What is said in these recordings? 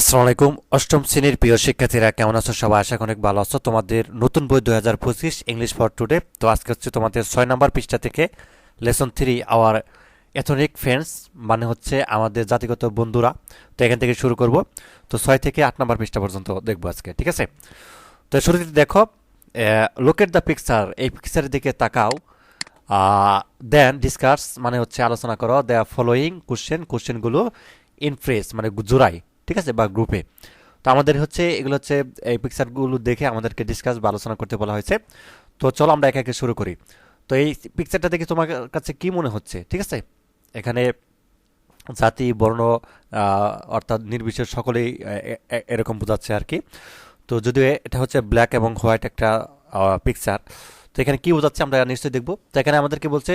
আসসালামু আলাইকুম। অষ্টম শ্রেণির প্রিয় শিক্ষার্থীরা, কেমন আছো সবাই? আশা অনেক ভালো আছো। তোমাদের নতুন বই দু হাজার পঁচিশ ইংলিশ ফর টুডে তো আজকে হচ্ছে তোমাদের ছয় নম্বর পৃষ্ঠা থেকে lesson three, our ethnic friends মানে হচ্ছে আমাদের জাতিগত বন্ধুরা। তো এখান থেকে শুরু করব। তো ছয় থেকে আট নম্বর পৃষ্ঠা পর্যন্ত দেখব আজকে, ঠিক আছে? তো শুরুতে দেখো লোক এট দ্য পিকচার এই পিকচারের দিকে তাকাও। দেন ডিসকাস মানে হচ্ছে আলোচনা করো। দ্য ফলোয়িং কোশ্চেন কোশ্চেনগুলো ইন ফ্রেস মানে জোড়াই। ঠিক আছে? বা গ্রুপে তো আমাদের হচ্ছে, এগুলো হচ্ছে, এই পিকচারগুলো দেখে আমাদেরকে ডিসকাস বা আলোচনা করতে বলা হয়েছে। তো চলো আমরা একে একে শুরু করি। তো এই পিকচারটা দেখে তোমার কাছে কি মনে হচ্ছে? ঠিক আছে? এখানে জাতি, বর্ণ অর্থাৎ নির্বিশেষ সকলেই এরকম বোঝাচ্ছে আর কি। তো যদিও এটা হচ্ছে ব্ল্যাক এবং হোয়াইট একটা পিকচার তো এখানে কি বোঝাচ্ছে আমরা নিশ্চয়ই দেখব। তো এখানে আমাদেরকে বলছে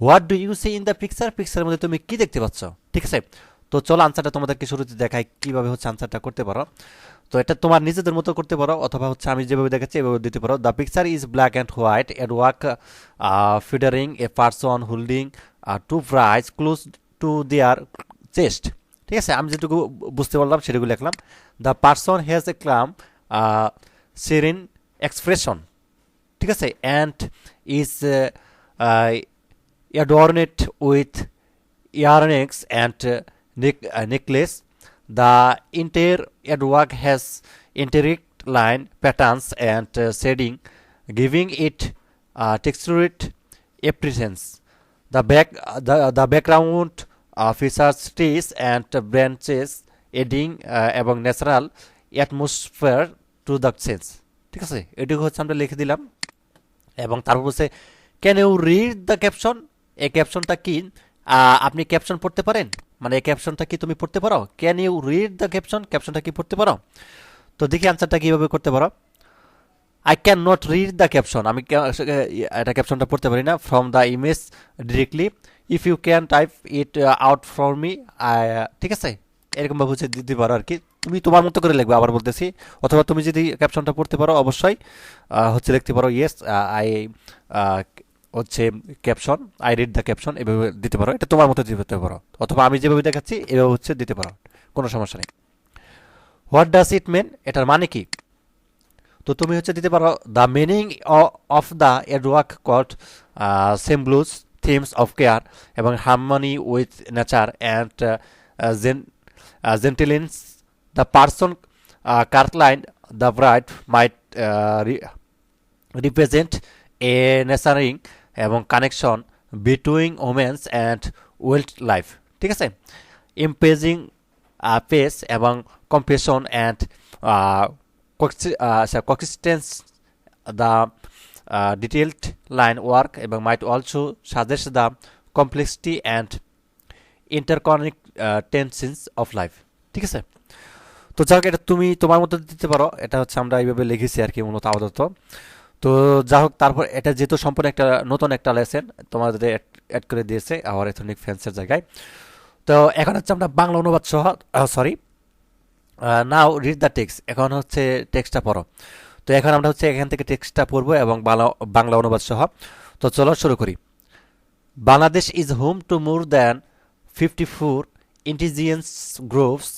what do you see in the picture পিকচারের মধ্যে তুমি কি দেখতে পাচ্ছ? ঠিক আছে? তো চলো আনসারটা তোমাদেরকে শুরুতে দেখাই কীভাবে হচ্ছে আনসারটা করতে পারো। তো এটা তোমার নিজেদের মতো করতে পারো অথবা হচ্ছে আমি যেভাবে দেখাচ্ছি এভাবে দিতে পারো। The picture is black and white ed walk featuring a person holding two fries close to their chest ঠিক আছে? আমি যেটুকু বুঝতে পারলাম সেটুকু লিখলাম। The person has a calm serene expression ঠিক আছে? And is adorned with earrings and uh, necklace. The entire artwork has intricate line patterns and uh, shading, giving it uh, textured appearance. The back the, the background uh, features trees and branches, adding uh, এবং natural atmosphere to the sense ঠিক আছে এটুকু হচ্ছে আমরা লিখে দিলাম এবং তারপর বলছে can you read the caption এই ক্যাপশনটা কি আপনি ক্যাপশন পড়তে পারেন মানে ক্যাপশনটা কি তুমি পড়তে পারো? Can you read the caption ক্যাপশনটা কি পড়তে পারো? তো দেখি আনসারটা কীভাবে করতে পারো। I can not read the caption আমি এটা ক্যাপশনটা পড়তে পারি না। From the image directly if you can type it out for me ঠিক আছে? এরকমভাবে হচ্ছে দিতে পারো আর কি তুমি তোমার মতো করে লিখবে, আবার বলতেছি। অথবা তুমি যদি ক্যাপশনটা পড়তে পারো, অবশ্যই হচ্ছে লিখতে পারো ইয়েস আই হচ্ছে caption I read the caption এভাবে দিতে পারো। এটা তোমার মতো দিতে পারো। অথবা আমি যেভাবে দেখাচ্ছি, এভাবে হচ্ছে দিতে পারো। কোনো সমস্যা নেই। হোয়াট ডাস ইট মেন এটার মানে কি? তো তুমি হচ্ছে দিতে পারো the meaning of the artwork could symbols themes of care এবং harmony with nature and gentleness the person কার্টলাইন the bright might represent a nurturing এবং connection between humans and wild life ঠিক আছে? ইম্পেজিং পেস এবং compassion and consistence the detailed line work এবং might also suggest the complexity and interconnectedness of life ঠিক আছে? তো যাক, এটা তুমি তোমার মতো দিতে পারো। এটা হচ্ছে আমরা এইভাবে লিখেছি আর কি, মূলত আপাতত। তো যা হোক তারপর এটা যেহেতু সম্পূর্ণ একটা নতুন একটা লেসেন তোমাদের অ্যাড করে দিয়েছে আওয়ার এথনিক ফ্যান্সের জায়গায়। তো এখন হচ্ছে আমরা বাংলা অনুবাদ সহ sorry now read the text এখন হচ্ছে টেক্সটটা পড়ো। তো এখন আমরা হচ্ছে এখান থেকে টেক্সটটা পড়ব এবং বাংলা বাংলা অনুবাদ সহ। তো চলো শুরু করি। Bangladesh is home to more than fifty four indigenous groups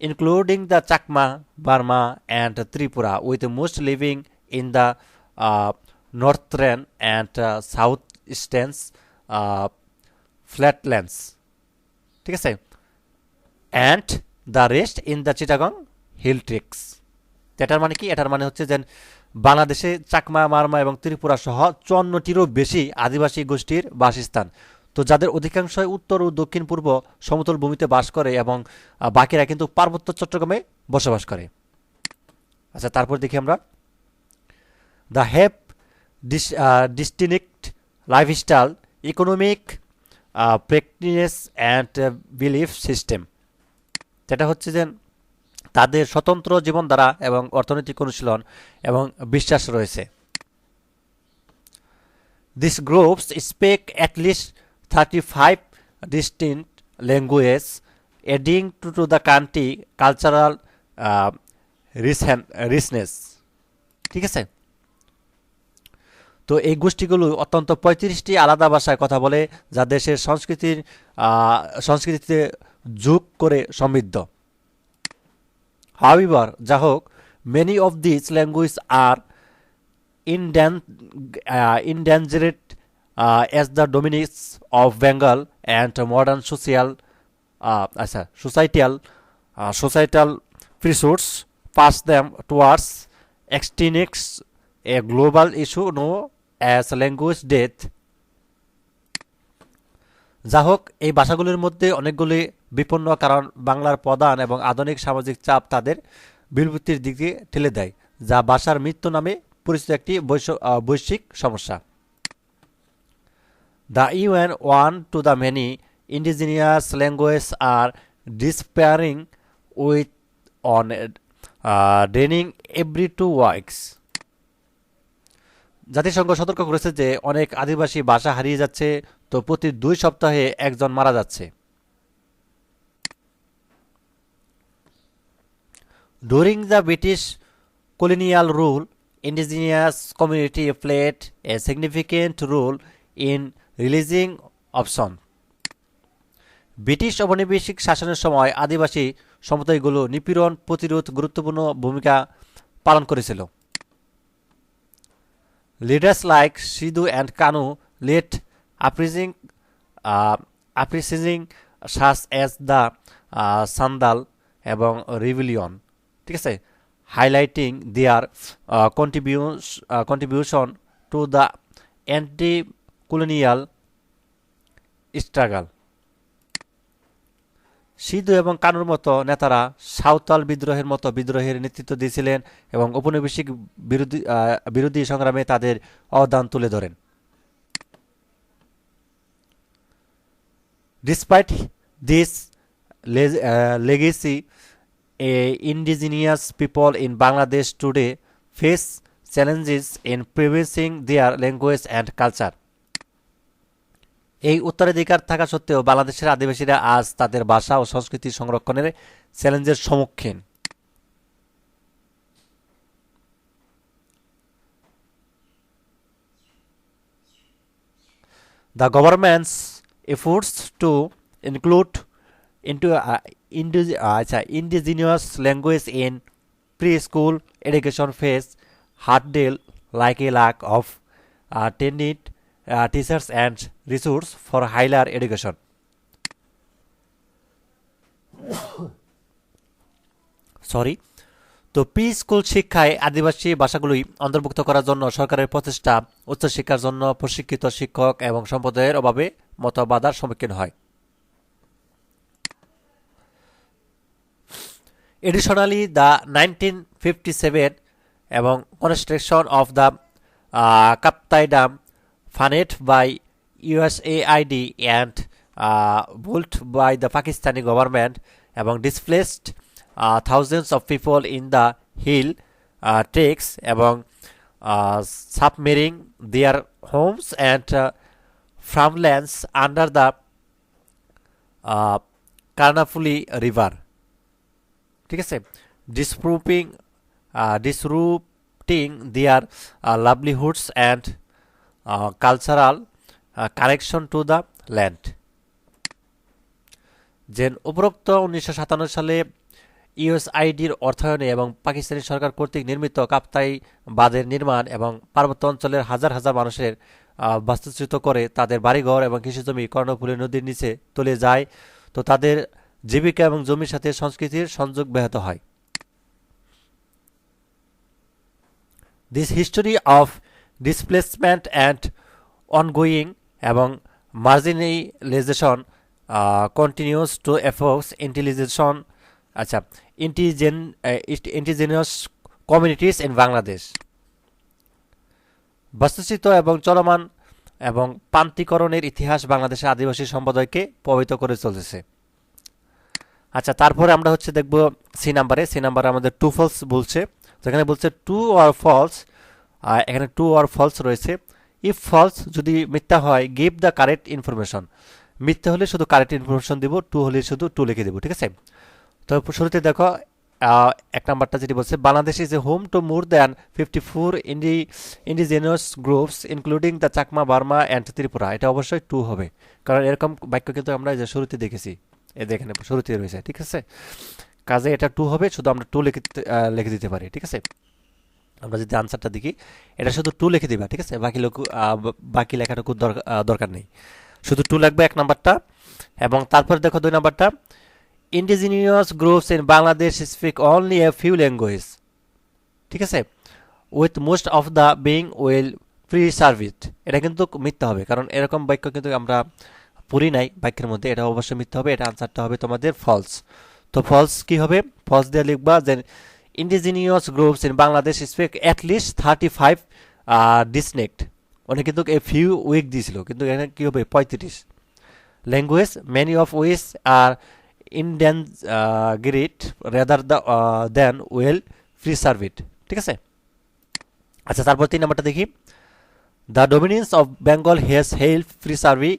including the Chakma Marma and Tripura with most living in uh, northern and uh, southeastern flatlands. ঠিক আছে? And the rest in the Chittagong hill tracts এটার মানে কি? এটার মানে হচ্ছে যে বাংলাদেশে চাকমা মারমা এবং ত্রিপুরা সহ চুয়ান্নটিরও বেশি আদিবাসী গোষ্ঠীর বাসস্থান। তো যাদের অধিকাংশই উত্তর ও দক্ষিণ পূর্ব সমতল ভূমিতে বাস করে এবং বাকিরা কিন্তু পার্বত্য চট্টগ্রামে বসবাস করে। আচ্ছা তারপর দেখি আমরা। They have distinct lifestyle economic practice and belief system যেটা হচ্ছে যে তাদের স্বতন্ত্র জীবনধারা এবং অর্থনৈতিক অনুশীলন এবং বিশ্বাস রয়েছে। This groups speak at least 35 distinct languages adding to, to the country cultural uh, richness ঠিক আছে? তো এই গোষ্ঠীগুলো অত্যন্ত পঁয়ত্রিশটি আলাদা ভাষায় কথা বলে, যা দেশের সংস্কৃতির সংস্কৃতিতে যোগ করে সমৃদ্ধ। হাউইভার যা হোক many of this language are ইনড্যান endangered as the dominance of Bengal and modern social আচ্ছা societal societal resource push them towards extinction a global issue known as language death যা হোক এই ভাষাগুলির মধ্যে অনেকগুলি বিপন্ন কারণ বাংলার প্রধান এবং আধুনিক সামাজিক চাপ তাদের বিলুপ্তির দিকে ঠেলে দেয়, যা ভাষার মৃত্যু নামে পরিচিত একটি বৈশ্ব- বৈশ্বিক সমস্যা। The UN warn to the many indigenous language are disappearing with one draining every two works জাতিসংঘ সতর্ক করেছে যে অনেক আদিবাসী ভাষা হারিয়ে যাচ্ছে, তো প্রতি দুই সপ্তাহে একজন মারা যাচ্ছে during the British colonial rule indigenous community played a significant role in releasing option. British ঔপনিবেশিক শাসনের সময় আদিবাসী সম্প্রদায়গুলো নিপীড়ন প্রতিরোধ গুরুত্বপূর্ণ ভূমিকা পালন করেছিল leaders like Sidhu and Kanu led uprising uprisings such as the Santhal এবং রিভিলিয়ন ঠিক আছে? Highlighting their contributes contribution to the anti colonial struggle Sidhu এবং কানুর মতো নেতারা সাঁওতাল বিদ্রোহের মতো বিদ্রোহের নেতৃত্ব দিয়েছিলেন এবং উপনিবেশিক বিরোধী বিরোধী সংগ্রামে তাদের অবদান তুলে ধরেন। Despite this legacy a indigenous people in Bangladesh today face challenges in preserving their language and culture এই উত্তরাধিকার থাকা সত্ত্বেও বাংলাদেশের আদিবাসীরা আজ তাদের ভাষা ও সংস্কৃতি সংরক্ষণের চ্যালেঞ্জের সম্মুখীন। The government's efforts to include into Indies আচ্ছা indigenous language in preschool education face hurdle like a lack of trained teachers and resource for higher education. Sorry তো পি স্কুল শিক্ষায় আদিবাসী ভাষাগুলোই অন্তর্ভুক্ত করার জন্য সরকারের প্রচেষ্টা উচ্চশিক্ষার জন্য প্রশিক্ষিত শিক্ষক এবং সম্প্রদায়ের অভাবে মতো বাধার সম্মুখীন হয় Additionally, the 1957 এবং construction of the uh, Kaptai Dam funded by USAID and uh, built by the Pakistani government এবং displaced uh, thousands of people in the hill uh, treks এবং uh, submerging their homes and uh, farmlands under the uh, Karnafuli River. ঠিক আছে ডিসপ্রুপিং ডিসরুপ্টিং দেয়ার লাভলিহুডস and cultural connection to the land যেন উপরোক্ত উনিশশো সাতান্ন সালে ইউএসআইডির অর্থায়নে এবং পাকিস্তানি সরকার কর্তৃক নির্মিত কাপ্তাই বাঁধের নির্মাণ এবং পার্বত্য অঞ্চলের হাজার হাজার মানুষের বাস্তুচ্যুত করে তাদের বাড়িঘর এবং কৃষিজমি কর্ণফুলী নদীর নিচে তুলে যায়, তো তাদের জীবিকা এবং জমির সাথে সংস্কৃতির সংযোগ ব্যাহত হয়। This history of displacement and ongoing এবং মার্জিনালাইজেশন কন্টিনিউস টু এফোর্স ইন্টেলিজেশন আচ্ছা ইন্টিজেন ইন্টিজেনিয়াস কমিউনিটিস ইন বাংলাদেশ বাস্তুচিত এবং চলমান এবং প্রান্তিকরণের ইতিহাস বাংলাদেশের আদিবাসী সম্প্রদায়কে প্রভাবিত করে চলেছে আচ্ছা তারপরে আমরা হচ্ছে দেখব সি নাম্বারে। সি নাম্বারে আমাদের টু ফলস বলছে। যেখানে বলছে টু আর ফলস এখানে টু আর ফলস রয়েছে। ইফ ফলস যদি মিথ্যা হয় গিভ দ্য কারেক্ট ইনফরমেশন মিথ্যা হলে শুধু কারেক্ট ইনফরমেশন দিব টু হলে শুধু টু লিখে দেবো, ঠিক আছে? তো শুরুতে দেখো এক নাম্বারটা যেটি বলছে, Bangladesh is a home to more than fifty four indie indigenous groups including the Chakma Burma and Tripura এটা অবশ্যই টু হবে। কারণ এরকম বাক্য কিন্তু আমরা যে শুরুতে দেখেছি। এই এখানে শুরুতে রয়েছে, ঠিক আছে? কাজে এটা টু হবে, শুধু আমরা টু লিখে লিখে দিতে পারি, ঠিক আছে? আমরা যদি আনসারটা দেখি, এটা শুধু টু লিখে দিবা, ঠিক আছে? বাকি লোক বাকি লেখাটুকু দরকার নেই। শুধু টু লাগবে এক নাম্বারটা, এবং তারপরে দেখো দুই নাম্বারটা। Indigenous groups in Bangladesh speak only a few language ঠিক আছে? With most of the being well preserved এটা কিন্তু মিথ্যা হবে, কারণ এরকম বাক্য কিন্তু আমরা পড়ি নাই বাক্যের মধ্যে, এটা অবশ্যই মিথ্যা হবে, এটা আনসারটা হবে তোমাদের ফলস তো ফলস কি হবে? ফলস দিয়ে লিখবা যে indigenous groups in Bangladesh speak at least thirty five distinct ওখানে কিন্তু এ ফিউ উইক দিয়েছিল, কিন্তু এখানে কী হবে? পঁয়ত্রিশ language many of these are endangered rather the than well preserved আছে? আচ্ছা তারপর তিন নাম্বারটা দেখি। The dominance of Bengal has help preserve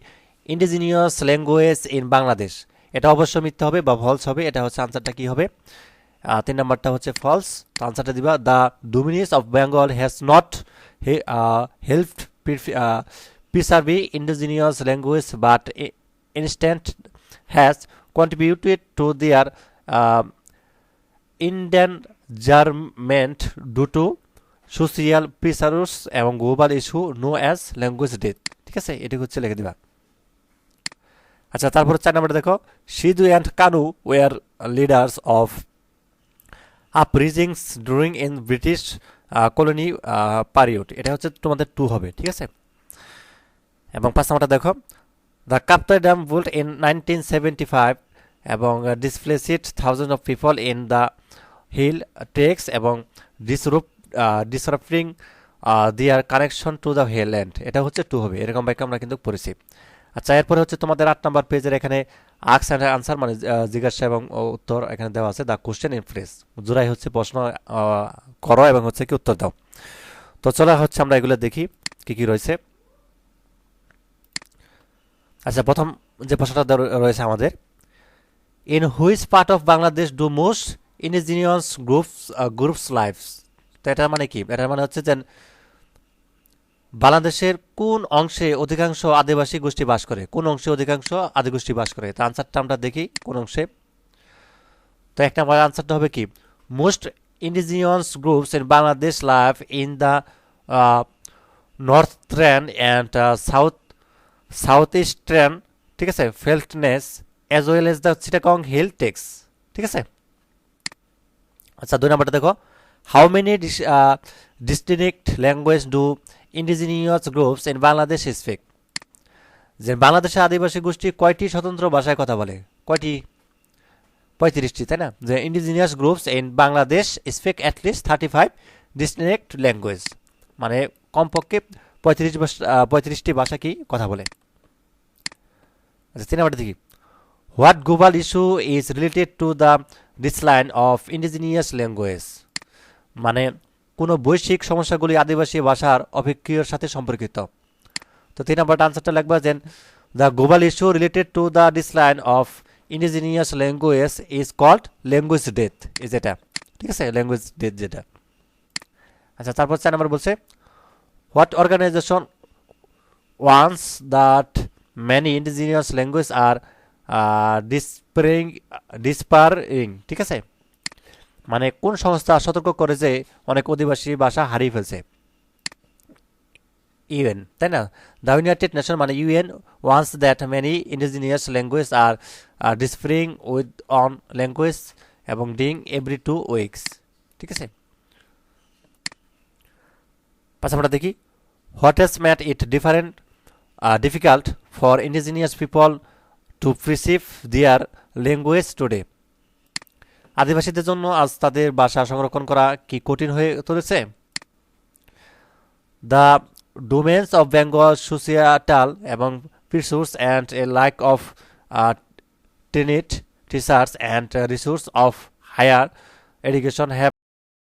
indigenous language in Bangladesh এটা অবশ্য মিথ্যা হবে বা ফলস হবে, এটা হচ্ছে আনসারটা কী হবে? তিন নাম্বারটা হচ্ছে ফলস আনসারটা দিবা the dominance of Bengal has not help preserve indigenous language but instead has contributed to their endangerment due to social pressures এবং global issue known as language death ঠিক আছে? এটি হচ্ছে লিখে দিবা। আচ্ছা তারপর চার নাম্বার দেখো। Sidhu and Kanu were leaders of uprisings during in British colony period এটা হচ্ছে তোমাদের টু হবে, ঠিক আছে? এবং পাঁচ নাম্বারটা দেখো। The Kaptai dam built in nineteen seventy five এবং displaced thousand of people in the hill tracts এবং disrupt disrupting their connection to the highland এটা হচ্ছে টু হবে, এরকম বাক্য আমরা কিন্তু পড়েছি। আচ্ছা এরপরে হচ্ছে তোমাদের আট নাম্বার পেজের এখানে আক্স অ্যান্ড আনসার মানে জিজ্ঞাসা এবং উত্তর এখানে দেওয়া আছে দ্য কোশ্চেন ইন ফ্রেস জোড়াই হচ্ছে প্রশ্ন করো এবং হচ্ছে কি উত্তর দাও। তো চলো হচ্ছে আমরা এগুলো দেখি, কি কি রয়েছে। আচ্ছা প্রথম যে প্রশ্নটা রয়েছে আমাদের in which part of Bangladesh do most indigenous groups groups lives তো এটা মানে কি? এটা মানে হচ্ছে যে বাংলাদেশের কোন অংশে অধিকাংশ আদিবাসী গোষ্ঠী বাস করে? কোন অংশে অধিকাংশ আদিগোষ্ঠী বাস করে? তো আনসারটা আমরা দেখি কোন অংশে। তো এক নম্বর আনসারটা হবে কি? Most indigenous groups in Bangladesh live in the northern and south south eastern ঠিক আছে ফেল্টনেস as well as the Chittagong hill tracts ঠিক আছে? আচ্ছা দুই নম্বরটা দেখো। How many distinct language do indigenous groups in Bangladesh speak যে বাংলাদেশের আদিবাসী গোষ্ঠী কয়টি স্বতন্ত্র ভাষায় কথা বলে? কয়টি? পঁয়ত্রিশটি, তাই না? যে indigenous groups in Bangladesh speak at least thirty five distinct language মানে কমপক্ষে পঁয়ত্রিশ পঁয়ত্রিশটি ভাষা কি কথা বলে। আচ্ছা তিন নম্বরটা দেখি। What global issue is related to the decline of indigenous language মানে কোনো বৈশ্বিক সমস্যাগুলি আদিবাসী ভাষার অভিজ্ঞের সাথে সম্পর্কিত। তো তিন নম্বরটা আনসারটা লিখবা যে the global issue related to the decline of indigenous language is called language death is এটা ঠিক আছে? ল্যাঙ্গুয়েজ ডেথ যেটা। আচ্ছা তারপর চার নম্বর বলছে what organisation warns that many indigenous language are disappearing disappearing ঠিক আছে? মানে কোন সংস্থা সতর্ক করে যে অনেক অধিবাসী ভাষা হারিয়ে ফেলছে? ইউএন, তাই না? দ্য ইউনাইটেড নেশন মানে UN warns that many indigenous language are disappearing with one language এবং ডিং এভরি টু উইকস ঠিক আছে? পাঁচ আমরা দেখি what has made it different difficult for indigenous people to preserve their language today আদিবাসীদের জন্য আজ তাদের বাসা সংরক্ষণ করা কি কঠিন হয়ে তুলেছে? The dominance of Bengal societal এবং resource and a lack of trained teachers and resource of higher education have